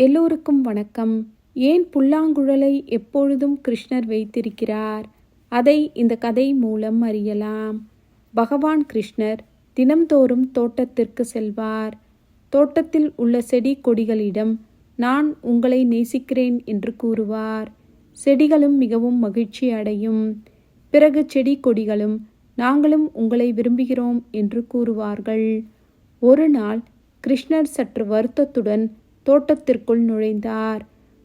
எல்லோருக்கும் வணக்கம். ஏன் புல்லாங்குழலை எப்பொழுதும் கிருஷ்ணர் வைத்திருக்கிறார்? அதை இந்த கதை மூலம் அறியலாம். பகவான் கிருஷ்ணர் தினம்தோறும் தோட்டத்திற்கு செல்வார். தோட்டத்தில் உள்ள செடி கொடிகளிடம் நான் உங்களை நேசிக்கிறேன் என்று கூறுவார். செடிகளும் மிகவும் மகிழ்ச்சி அடையும். பிறகு செடி கொடிகளும் நாங்களும் உங்களை விரும்புகிறோம் என்று கூறுவார்கள். ஒரு நாள் கிருஷ்ணர் சற்று வருத்தத்துடன் தோட்டத்திற்குள் நுழைந்தார்.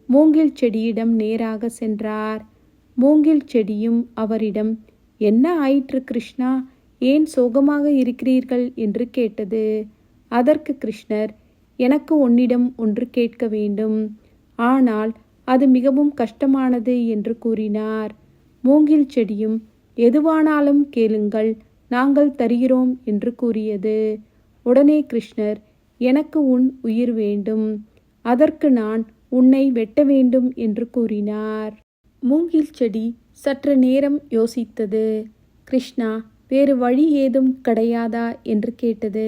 மூங்கில் செடியிடம் நேராக சென்றார். மூங்கில் செடியும் அவரிடம் என்ன ஆயிற்று கிருஷ்ணா? ஏன் சோகமாக இருக்கிறீர்கள்? என்று கேட்டது. அதற்கு கிருஷ்ணர் எனக்கு உன்னிடம் ஒன்று கேட்க வேண்டும். ஆனால் அது மிகவும் கஷ்டமானது என்று கூறினார். மூங்கில் செடியும் எதுவானாலும் கேளுங்கள் நாங்கள் தருகிறோம் என்று கூறியது. உடனே கிருஷ்ணர் எனக்கு உன் உயிர் வேண்டும். அதற்கு நான் உன்னை வெட்ட வேண்டும் என்று கூறினார். மூங்கில் செடி சற்று நேரம் யோசித்தது. கிருஷ்ணா வேறு வழி ஏதும் கிடையாதா? என்று கேட்டது.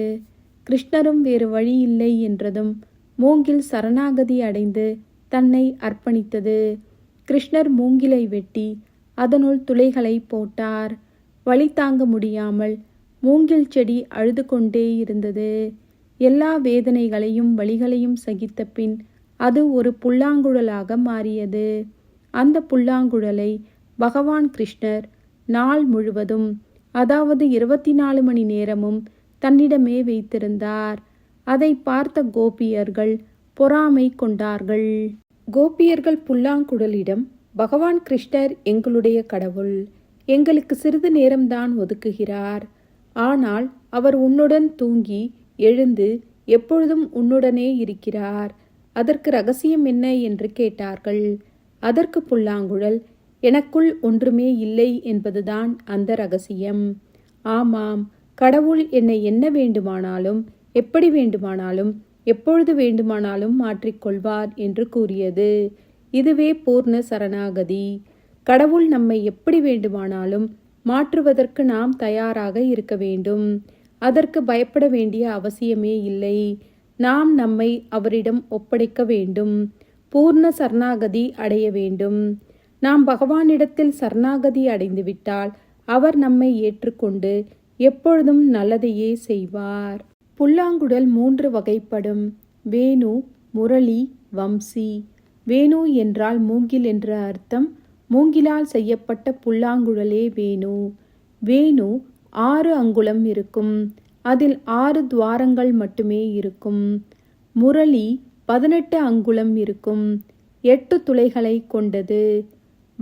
கிருஷ்ணரும் வேறு வழி இல்லை என்றதும் மூங்கில் சரணாகதி அடைந்து தன்னை அர்ப்பணித்தது. கிருஷ்ணர் மூங்கிலை வெட்டி அதனுள் துளைகளை போட்டார். வழி தாங்க முடியாமல் மூங்கில் செடி அழுது கொண்டே இருந்தது. எல்லா வேதனைகளையும் வழிகளையும் சகித்த பின் அது ஒரு புல்லாங்குழலாக மாறியது. அந்த புல்லாங்குழலை பகவான் கிருஷ்ணர் நாள் முழுவதும் அதாவது இருபத்தி நாலு மணி நேரமும் தன்னிடமே வைத்திருந்தார். அதை பார்த்த கோபியர்கள் பொறாமை கொண்டார்கள். கோபியர்கள் புல்லாங்குழலிடம் பகவான் கிருஷ்ணர் எங்களுடைய கடவுள் எங்களுக்கு சிறிது நேரம்தான் ஒதுக்குகிறார். ஆனால் அவர் உன்னுடன் தூங்கி எழுந்து எப்பொழுதும் உன்னுடனே இருக்கிறார். அதற்கு ரகசியம் என்ன என்று கேட்டார்கள். அதற்கு புல்லாங்குழல் எனக்குள் ஒன்றுமே இல்லை என்பதுதான் அந்த ரகசியம். ஆமாம் கடவுள் என்னை என்ன வேண்டுமானாலும் எப்படி வேண்டுமானாலும் எப்பொழுது வேண்டுமானாலும் மாற்றிக்கொள்வார் என்று கூறியது. இதுவே பூர்ண சரணாகதி. கடவுள் நம்மை எப்படி வேண்டுமானாலும் மாற்றுவதற்கு நாம் தயாராக இருக்க வேண்டும். அதற்கு பயப்பட வேண்டிய அவசியமே இல்லை. நாம் நம்மை அவரிடம் ஒப்படைக்க வேண்டும். பூர்ண சரணாகதி அடைய வேண்டும். நாம் பகவானிடத்தில் சரணாகதி அடைந்துவிட்டால் அவர் நம்மை ஏற்றுக்கொண்டு எப்பொழுதும் நல்லதையே செய்வார். புல்லாங்குழல் மூன்று வகைப்படும். வேணு முரளி வம்சி. வேணு என்றால் மூங்கில் என்ற அர்த்தம். மூங்கிலால் செய்யப்பட்ட புல்லாங்குழலே வேணு. வேணு ஆறு அங்குலம் இருக்கும். அதில் ஆறு துவாரங்கள் மட்டுமே இருக்கும். முரளி பதினெட்டு அங்குலம் இருக்கும். எட்டு துளைகளை கொண்டது.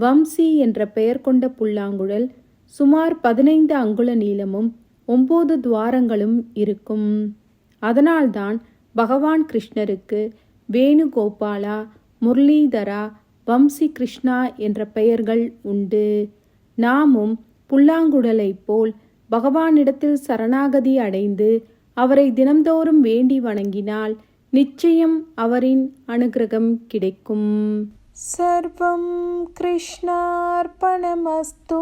வம்சி என்ற பெயர் கொண்ட புல்லாங்குழல் சுமார் பதினைந்து அங்குல நீளமும் ஒம்பது துவாரங்களும் இருக்கும். அதனால்தான் பகவான் கிருஷ்ணருக்கு வேணுகோபாலா முரளிதரா வம்சி கிருஷ்ணா என்ற பெயர்கள் உண்டு. நாமும் புல்லாங்குழலைப் போல் பகவானிடத்தில் சரணாகதி அடைந்து அவரை தினம்தோறும் வேண்டி வணங்கினால் நிச்சயம் அவரின் அனுகிரகம் கிடைக்கும் सर्वं कृष्णार्पणमस्तु